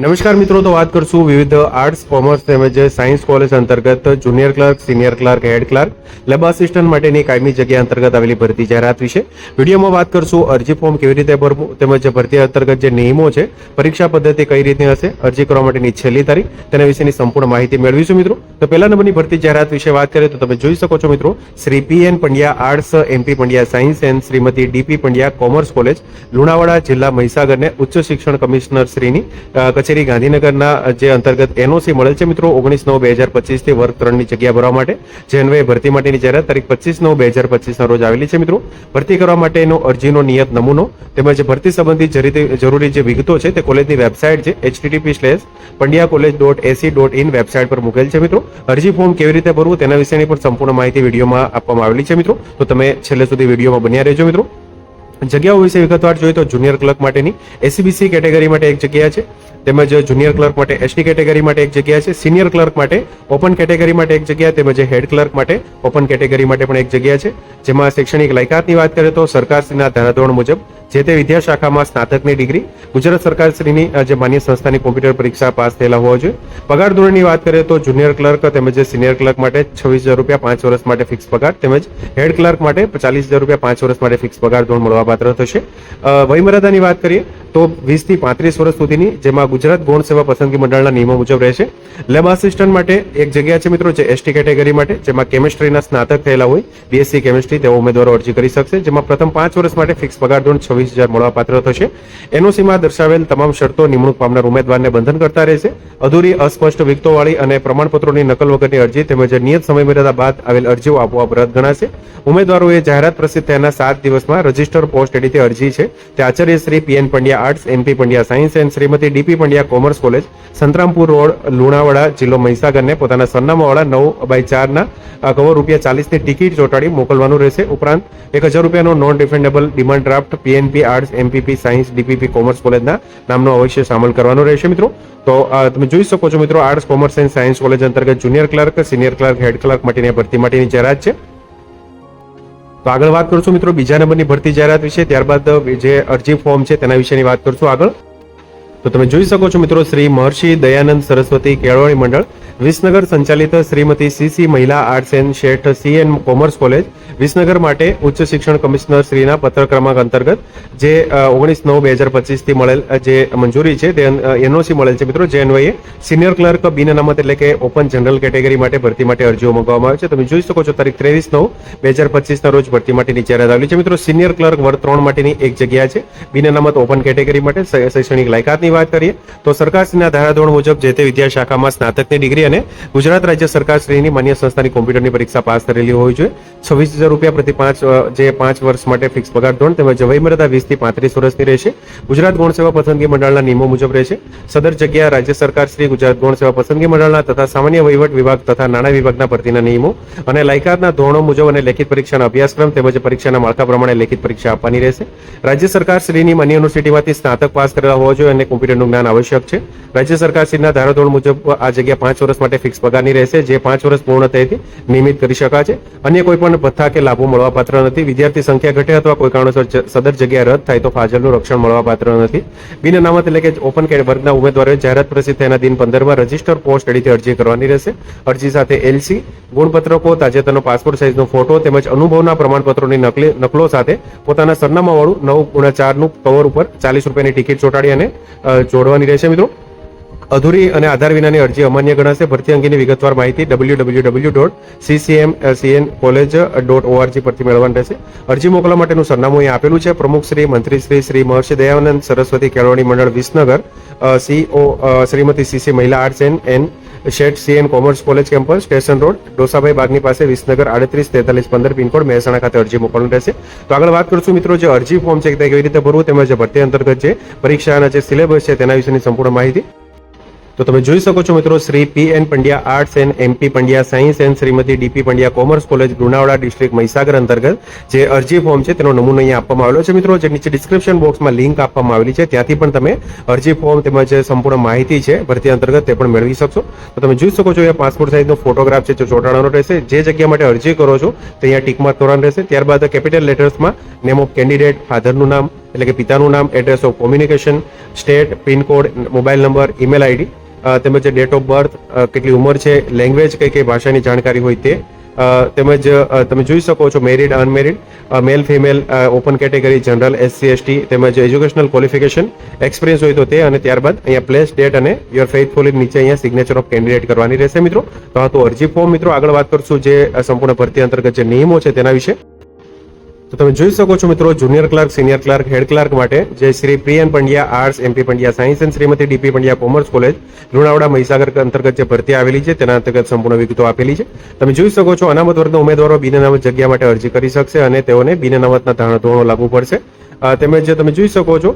નમસ્કાર મિત્રો તો વાત કરશું વિવિધ આર્ટ્સ કોમર્સ તેમજ સાયન્સ કોલેજ અંતર્ગત junior clerk senior clerk head clerk lab assistant માટેની કાયમી જગ્યા અંતર્ગત આવેલી ભરતી જાહેરાત વિશે. વિડીયોમાં વાત કરશું અરજી ફોર્મ કેવી રીતે ભરવું તેમજ ભરતી અંતર્ગત જે નિયમો છે પરીક્ષા પદ્ધતિ કઈ રીતે હશે અરજી કરવા માટેની છેલ્લી તારીખ તેના વિશેની સંપૂર્ણ માહિતી મેળવીશું મિત્રો. તો પહેલા નંબરની ભરતી જાહેરાત વિશે વાત કરીએ તો તમે જોઈ શકો છો મિત્રો Shri P N Pandya Arts MP Pandya Science and Shrimati DP Pandya Commerce College Lunawada જિલ્લા મહીસાગરને ઉચ્ચ શિક્ષણ કમિશનર શ્રીની અ, કચેરી ગાંધીનગરના જે અંતર્ગત એનઓસી મળેલ છે મિત્રો, ઓગણીસ નવ બે હજાર પચીસથી વર્ગ ત્રણની જગ્યા ભરવા માટે, જે અન્વયે ભરતી માટેની જાહેરાત તારીખ પચીસ નવ બે હજાર પચીસના રોજ આવેલી છે મિત્રો. ભરતી કરવા માટેનો અરજીનો નિયત નમૂનો તેમજ ભરતી સંબંધિત જરૂરી જે વિગતો છે તે કોલેજની વેબસાઇટ છે HTTP slash Pandya college dot AC dot in website પર મૂકેલ છે મિત્રો. અરજી ફોર્મ કેવી રીતે ભરવું તેના વિશેની પણ સંપૂર્ણ માહિતી વિડીયોમાં આપવામાં આવેલી છે મિત્રો. તો તમે છેલ્લે સુધી વિડીયોમાં બન્યા રહેજો મિત્રો. જગ્યાઓ વિશે વિગતવાર જોઈએ તો જુનિયર ક્લર્ક માટેની એસીબીસી કેટેગરી માટે એક જગ્યા છે, તેમજ જુનિયર ક્લર્ક માટે એસટી કેટેગરી માટે એક જગ્યા છે, સિનિયર ક્લર્ક માટે ઓપન કેટેગરી માટે એક જગ્યા, તેમજ હેડ ક્લર્ક માટે ઓપન કેટેગરી માટે પણ એક જગ્યા છે. જેમાં શૈક્ષણિક લાયકાતની વાત કરીએ તો સરકારશ્રીના ધારાધોરણ મુજબ જે તે વિદ્યાશાખામાં સ્નાતકની ડિગ્રી ગુજરાત સરકારશ્રીની જે માન્ય સંસ્થાની કોમ્પ્યુટર પરીક્ષા પાસ થયેલા હોવા જોઈએ. પગાર ધોરણની વાત કરીએ તો જુનિયર ક્લર્ક તેમજ સિનિયર ક્લર્ક માટે છવ્વીસ હજાર રૂપિયા પાંચ વર્ષ માટે ફિક્સ પગાર તેમજ હેડ ક્લર્ક માટે ચાલીસ હજાર રૂપિયા પાંચ વર્ષ માટે ફિક્સ પગાર ધોરણ મળવાપાત્ર થશે. અ, વયમર્યાદાની વાત કરીએ તો વીસથી પાંત્રીસ વર્ષ સુધીની જેમાં ગુજરાત ગૌણ સેવા પસંદગી મંડળના નિયમો મુજબ રહેશે. લેબ આસિસ્ટન્ટ માટે એક જગ્યા છે મિત્રો જે એસટી કેટેગરી માટે જેમાં કેમિસ્ટ્રીના સ્નાતક થયેલા હોય બીએસસી કેમિસ્ટ્રી તેવા ઉમેદવારો અરજી કરી શકશે જેમાં પ્રથમ પાંચ વર્ષ માટે ફિક્સ પગાર ધોરણ છવ્વીસ હજાર મળવાપાત્ર થશે. એનઓસીમાં દર્શાવેલ તમામ શરતો નિમણૂક પામનાર ઉમેદવારને બંધન કરતા રહેશે. અધૂરી, અસ્પષ્ટ વિગતોવાળી અને પ્રમાણપત્રોની નકલ વગરની અરજી તેમજ નિયત સમયમર્યાદા બાદ આવેલ અરજીઓ આપોઆપ રદ ગણાશે. ઉમેદવારોએ જાહેરાત પ્રસિદ્ધ થયાના સાત દિવસમાં રજિસ્ટર પોસ્ટ એડીથી અરજી છે. તે Acharya Shri PN Pandya Arts NP Pandya Science and Shrimati DP Pandya Commerce College, Santrampur road, Lunawada જિલ્લો મહીસાગરને પોતાના સરનામાવાળા નવ બાય ચારના કવર રૂપિયા ચાલીસની ટિકિટ ચોંટાડી મોકલવાનું રહેશે. ઉપરાંત એક હજાર રૂપિયાનો non refundable demand draft PNP arts MPP science DPP commerce કોલેજના નામનો અવશ્ય સામેલ કરવાનો રહેશે, મિત્રો. તો તમે જોઈ શકો છો, મિત્રો arts commerce and science college અંતર્ગત junior clerk senior clerk head clerk માટેની ભરતી માટેની જાહેરાત છે. તો આગળ વાત કરશું, મિત્રો, બીજા નંબરની ભરતી જાહેરાત વિશે. ત્યારબાદ જે અરજી ફોર્મ છે, તેના વિશેની વાત કરશું આગળ. તો તમે જોઈ શકો છો, મિત્રો, શ્રી મહર્ષિ દયાનંદ સરસ્વતી કેળવણી મંડળ. વિસનગર સંચાલિત શ્રીમતી સીસી મહિલા Arts and Sheth C and Commerce College, Visnagar માટે ઉચ્ચ શિક્ષણ કમિશનર શ્રીના પત્ર ક્રમાંક અંતર્ગત, જે ઓગણીસ નવ બે હજાર પચીસથી મળેલ જે મંજૂરી છે, તે એનઓસી મળેલ છે મિત્રો, જે અન્વયે સિનિયર ક્લર્ક બિન અનામત એટલે કે ઓપન જનરલ કેટેગરી માટે ભરતી માટે અરજીઓ મંગાવવામાં આવે છે. તમે જોઈ શકો છો, તારીખ ત્રેવીસ નવ બે હજાર પચીસના રોજ ભરતી માટેની જાહેરાત આવેલી છે. મિત્રો, સિનિયર ક્લર્ક વર્ગ ત્રણ માટેની એક જગ્યા છે. બિન અનામત ઓપન કેટેગરી માટે શૈક્ષણિક લાયકાતની વાત કરીએ, તો સરકારશ્રીના ધારાધોરણ મુજબ જે તે વિદ્યા શાખામાં સ્નાતકની ડિગ્રી અને ગુજરાત રાજ્ય સરકારશ્રીની માન્ય સંસ્થાની કોમ્પ્યુટરની પરીક્ષા પાસ કરેલી હોવી જોઈએ. છવ્વીસ હજાર રૂપિયા પ્રતિ પાંચ જે પાંચ વર્ષ માટે ફિક્સ પગાર ધોરણ તેમજ વયમર્યાદા વીસથી પાંત્રીસ વર્ષની રહેશે. ગુજરાત ગૌણ સેવા પસંદગી મંડળના નિયમો મુજબ રહેશે. સદર જગ્યા રાજ્ય સરકાર ગુજરાત ગૌણ સેવા પસંદગી મંડળના તથા સામાન્ય વહીવટ વિભાગ તથા નાણાં વિભાગના ભરતીના નિયમો અને લાયકાતના ધોરણો મુજબ અને લેખિત પરીક્ષાના અભ્યાસક્રમ તેમજ પરીક્ષાના માળખા પ્રમાણે લેખિત પરીક્ષા આપવાની રહેશે. રાજ્ય સરકાર શ્રીની માન્ય યુનિવર્સિટીમાંથી સ્નાતક પાસ કરેલા હોવા જોઈએ અને કોમ્પ્યુટરનું જ્ઞાન આવશ્યક છે. રાજ્ય સરકાર શ્રીના ધારાધોરણ મુજબ આ જગ્યા પાંચ વર્ષ માટે ફિક્સ પગારની રહેશે, જે પાંચ વર્ષ પૂર્ણ થયેથી નિયમિત કરી શકાશે. અન્ય કોઈ પણ ભથ્થા કે લાભો મળવાપાત્ર નથી. વિદ્યાર્થી સંખ્યા ઘટે અથવા કોઈ કારણોસર સદર જગ્યા રદ થાય તો ફાજલનું રક્ષણ મળવાપાત્ર નથી. બિન અનામત એટલે કે ઓપન કેડ વર્ગના ઉમેદવારોએ જાહેરાત પ્રસિદ્ધ થયાના દિન પંદરમાં રજિસ્ટર પોસ્ટ એડીથી અરજી કરવાની રહેશે. અરજી સાથે એલસી ગુણપત્રકો, તાજેતરનો પાસપોર્ટ સાઇઝનો ફોટો તેમજ અનુભવના પ્રમાણપત્રોની નકલી, નકલો સાથે પોતાના સરનામાવાળું નવ ગુણા ચારનું કવર ઉપર ચાલીસ રૂપિયાની ટિકિટ ચોંટાડી અને જોડવાની રહેશે મિત્રો. અધૂરી અને આધાર વિનાની અરજી અમાન્ય ગણાશે. ભરતી અંગેની વિગતવાર માહિતી W W W dot CCM college dot ORG પરથી મેળવવાની રહેશે. અરજી મોકલવા માટેનું સરનામું અહીં આપેલું છે. પ્રમુખ શ્રી, મંત્રી શ્રી શ્રી મહર્ષિ દયાનંદ સરસ્વતી કેળવણી મંડળ, વિસનગર સીઓ શ્રીમતી સીસી મહિલા Arts and, N, Sheth CN Commerce College campus, station road, Dosabhai બાગની પાસે, વિસનગર, આડત્રીસ, તેતાલીસ, પંદર, પિનકોડ, મહેસાણા ખાતે અરજી મોકલવાની રહેશે. તો આગળ વાત કરશું મિત્રો જે અરજી ફોર્મ છે, તે કેવી રીતે ભરવું, તેમજ ભરતી અંતર્ગત જે પરીક્ષાના જે સિલેબસ છે, તેના વિશેની સંપૂર્ણ માહિતી. તો તમે જોઈ શકો છો મિત્રો, Shri P N Pandya Arts and MP Pandya Science and Shrimati DP Pandya Commerce College Lunawada district Mahisagar અંતર્ગત જે અરજી ફોર્મ છે તેનો નમૂનો અહીંયા આપવામાં આવેલો છે મિત્રો, જે નીચે ડિસ્ક્રિપ્શન બોક્સમાં લિંક આપવામાં આવેલી છે, ત્યાંથી પણ તમે અરજી ફોર્મ તેમજ સંપૂર્ણ માહિતી છે, ભરતી અંતર્ગત તે પણ મેળવી શકશો. તો તમે જોઈ શકો છો અહીંયા પાસપોર્ટ સાઇઝનો ફોટોગ્રાફ છે, જે ચોંટાડવાનો રહેશે. જે જગ્યા માટે અરજી કરો છો, તે અહીંયા ટિકમાર્ક કરવાનું રહેશે. ત્યારબાદ કેપિટલ લેટર્સમાં નેમ ઓફ કેન્ડિડેટ ફાધરનું નામ, એટલે કે પિતાનું નામ address of communication state pin code mobile number email ID તેમજ ડેટ ઓફ બર્થ કેટલી ઉંમર છે, લેંગ્વેજ કઈ કઈ ભાષાની જાણકારી હોય તે તેમજ તમે જોઈ શકો છો married, unmarried male, female open category, general SC ST તેમજ એજ્યુકેશનલ ક્વોલિફિકેશન, એક્સપિરિયન્સ હોય તો તે અને ત્યારબાદ અહીંયા પ્લેસ ડેટ અને યોર ફેથફુલી નીચે અહીંયા સિગ્નેચર ઓફ કેન્ડિડેટ કરવાની રહેશે મિત્રો. તો આ તો અરજી ફોર્મ મિત્રો, આગળ વાત કરશું જે સંપૂર્ણ ભરતી અંતર્ગત જે નિયમો છે તેના વિશે. તો તમે જોઈ શકો છો મિત્રો junior clerk senior clerk head clerk માટે જે Shri P N Pandya Arts MP Pandya Science and Shrimati DP Pandya Commerce College Lunawada Mahisagar અંતર્ગત જે ભરતી આવેલી છે, તેના અંતર્ગત સંપૂર્ણ વિગતો આપેલી છે. તમે જોઈ શકો છો અનામત વર્ગના ઉમેદવારો બિન અનામત જગ્યા માટે અરજી કરી શકશે અને તેઓને બિન અનામતના ધારણા લાગુ પડશે. તેમજ તમે જોઈ શકો છો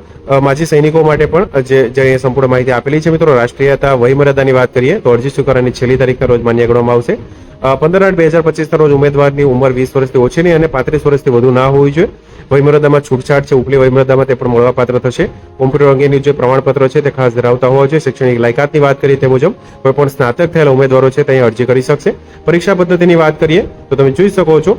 માજી સૈનિકો માટે પણ જે જે સંપૂર્ણ માહિતી આપેલી છે મિત્રો, રાષ્ટ્રીયતા વયમર્યાદાની વાત કરીએ તો અરજી સ્વીકારવાની છેલ્લી તારીખના રોજ માન્ય ગણવામાં આવશે. પંદર આઠ બે હજાર પચીસના રોજ ઉમેદવારની ઉંમર વીસ વર્ષથી ઓછી નહીં અને પાંત્રીસ વર્ષથી વધુ ના હોવી જોઈએ. વયમર્યાદામાં છૂટછાટ છે, ઉપલી વયમર્યાદામાં તે પણ મળવાપાત્ર થશે. કોમ્પ્યુટર અંગેની જે પ્રમાણપત્ર છે તે ખાસ ધરાવતા હોવા જોઈએ. શૈક્ષણિક લાયકાતની વાત કરીએ તે મુજબ, કોઈ પણ સ્નાતક થયેલા ઉમેદવારો છે ત્યાં અરજી કરી શકશે. પરીક્ષા પદ્ધતિની વાત કરીએ તો તમે જોઈ શકો છો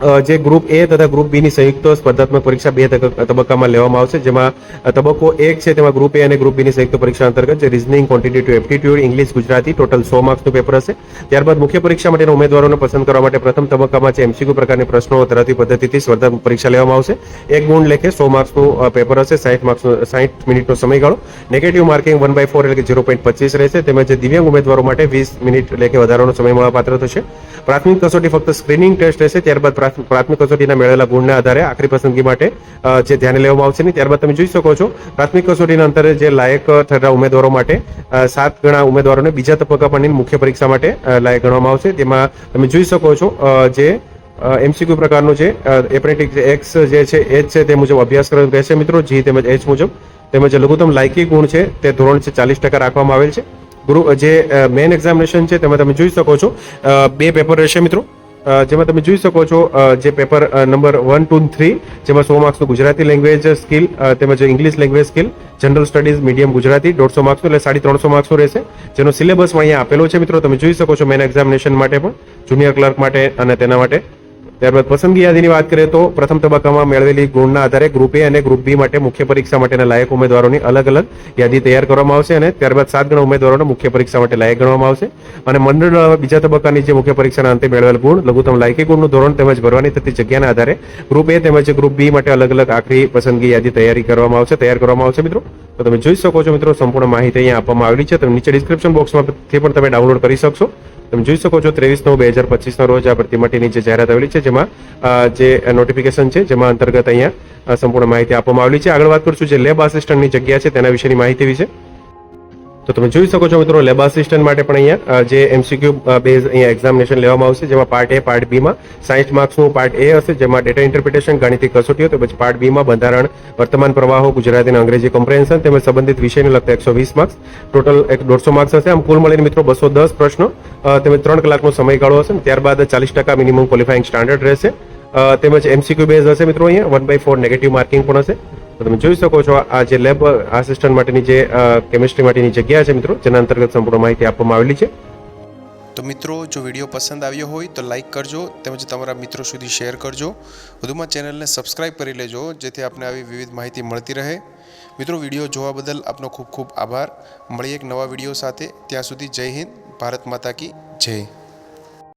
જે ગ્રુપ એ તથા ગ્રુપ બી ની સંયુક્ત સ્પર્ધાત્મક પરીક્ષા બે તબક્કામાં લેવામાં આવશે, જેમાં તબક્કો એક છે તેમાં ગ્રુપ એ અને ગ્રુપ બી ની સંયુક્ત પરીક્ષા અંતર્ગત જે reasoning quantitative aptitude English Gujarati total સો માર્ક્સનું પેપર હશે. ત્યારબાદ મુખ્ય પરીક્ષા માટેના ઉમેદવારોને પસંદ કરવા માટે પ્રથમ તબક્કામાં જે એમસીક્યુ પ્રકારની પ્રશ્નો ધરાવતી પદ્ધતિથી સ્પર્ધાત્મક પરીક્ષા લેવામાં આવશે. એક ગુણ લેખે સો માર્ક્સનું પેપર હશે સાઠ માર્ક્સનો સાઠ મિનિટનો સમયગાળો. Negative marking one by four એટલે કે ઝીરો પોઈન્ટ પચીસ રહેશે. તેમજ દિવ્યાંગ ઉમેદવારો માટે વીસ મિનિટ લેખે વધારાનો સમય મળવાપાત્ર થશે. પ્રાથમિક કસોટી ફક્ત સ્ક્રીનિંગ ટેસ્ટ રહેશે, ત્યારબાદ પ્રાથમિક કસોટીના મેળવેલા ગુણના આધારે આખરી પસંદગી માટે જે ધ્યાને લેવામાં આવશે નહીં, ત્યારબાદ તમે જોઈ શકો છો, પ્રાથમિક કસોટીના અંતરે જે લાયક થયેલા ઉમેદવારો માટે સાત ગણા ઉમેદવારોને બીજા તબક્કા પરની મુખ્ય પરીક્ષા માટે લાયક ગણવામાં આવશે. તેમાં તમે જોઈ શકો છો જે એમસીક્યુ પ્રકારનું છે એપ્રેન્ટિક એક્સ જે છે, એચ છે તે મુજબ અભ્યાસ કરવાનો રહેશે મિત્રો. જી તેમજ એચ મુજબ. તેમજ લઘુત્તમ લાયકી ગુણ છે તે ધોરણ છે ચાલીસ ટકા રાખવામાં આવેલ છે. ગ્રુપ જે મેઇન એક્ઝામિનેશન છે તેમાં તમે જોઈ શકો છો બે પેપર રહેશે મિત્રો. જેમાં તમે જોઈ શકો છો જે paper number one two three જેમાં સો માર્ક્સનું ગુજરાતી લેંગ્વેજ સ્કિલ તેમજ English language skill general studies medium Gujarati, દોઢસો માર્ક્સનું એટલે સાડી ત્રણસો માર્ક્સનું રહેશે. જેનો સિલેબસ અહીંયા આપેલો છે મિત્રો, તમે જોઈ શકો છો મેન એક્ઝામિનેશન માટે પણ જુનિયર ક્લર્ક માટે અને તેના માટે. ત્યારબાદ પસંદગી યાદીની વાત કરીએ તો પ્રથમ તબક્કામાં મેળવેલી ગુણના આધારે ગ્રુપ એ અને ગ્રુપ બી માટે મુખ્ય પરીક્ષા માટેના લાયક ઉમેદવારોની અલગ અલગ યાદી તૈયાર કરવામાં આવશે અને ત્યારબાદ સાત ગણા ઉમેદવારોને મુખ્ય પરીક્ષા માટે લાયક ગણવામાં આવશે. અને મંડળ બીજા તબક્કાની જે મુખ્ય પરીક્ષાના અંતે મેળવેલ ગુણ, લઘુત્તમ લાયકી ગુણનું ધોરણ તેમજ ભરવાની થતી જગ્યાના આધારે ગ્રુપ એ તેમજ ગ્રુપ બી માટે અલગ અલગ આખરી પસંદગી યાદી તૈયારી કરવામાં આવશે, તૈયાર કરવામાં આવશે મિત્રો. તો તમે જોઈ શકો છો મિત્રો, સંપૂર્ણ માહિતી અહીંયા આપવામાં આવેલી છે. તમે નીચે ડિસ્ક્રિપ્શન બોક્સમાંથી પણ તમે ડાઉનલોડ કરી શકશો. તમે જોઈ શકો છો ત્રેવીસ નવ બે હજાર પચીસના રોજ આ ભરતી માટેની જે જાહેરાત આવેલી છે, જેમાં જે નોટિફિકેશન છે, જેમાં અંતર્ગત અહીંયા સંપૂર્ણ માહિતી આપવામાં આવેલી છે. આગળ વાત કરશું જે લેબ આસિસ્ટન્ટની જગ્યા છે, તેના વિશેની માહિતી વિશે તો તમે જોઈ શકો છો મિત્રો લેબ આસિસ્ટન્ટ માટે પણ અહીંયા જે એમસીક્યુ બેઝ અહીંયા એક્ઝામિનેશન લેવામાં આવશે, જેમાં પાર્ટ એ પાર્ટ બીમાં સાયન્સ માર્ક્સનું પાર્ટ એ હશે, જેમાં ડેટા ઇન્ટરપ્રિટેશન ગાણિતિક કસોટીઓ તો પાર્ટ બીમાં બંધારણ, વર્તમાન પ્રવાહો, ગુજરાતી અને અંગ્રેજી કોમ્પ્રેન્શન તેમજ સંબંધિત વિષયને લગતા એકસો વીસ માર્ક્સ. ટોટલ એક દોઢસો માર્ક્સ હશે. આમ કુલ મળીને મિત્રો બસો દસ પ્રશ્નો તેમજ ત્રણ કલાકનો સમયગાળો હશે ત્યારબાદ ચાલીસ ટકા મિનિમમ ક્વોલિફાઇંગ સ્ટાન્ડર્ડ રહેશે. તેમજ એમસીક્યુ બેઝ હશે મિત્રો અહીંયા one by four negative marking પણ હશે. તો તમે જોઈ શકો છો આ જે લેબ આસિસ્ટન્ટ માટેની જે કેમિસ્ટ્રી માટેની જગ્યા છે મિત્રો, જેના અંતર્ગત સંપૂર્ણ માહિતી આપવામાં આવેલી છે. તો મિત્રો, જો વીડિયો પસંદ આવ્યો હોય તો લાઇક કરજો, તેમજ તમારા મિત્રો સુધી શેર કરજો. વધુમાં ચેનલને સબસ્ક્રાઇબ કરી લેજો, જેથી આપને આવી વિવિધ માહિતી મળતી રહે. મિત્રો, વીડિયો જોવા બદલ આપનો ખૂબ ખૂબ આભાર. મળીએ એક નવા વીડિયો સાથે. ત્યાં સુધી જય હિન્દ, ભારત માતા કી જય.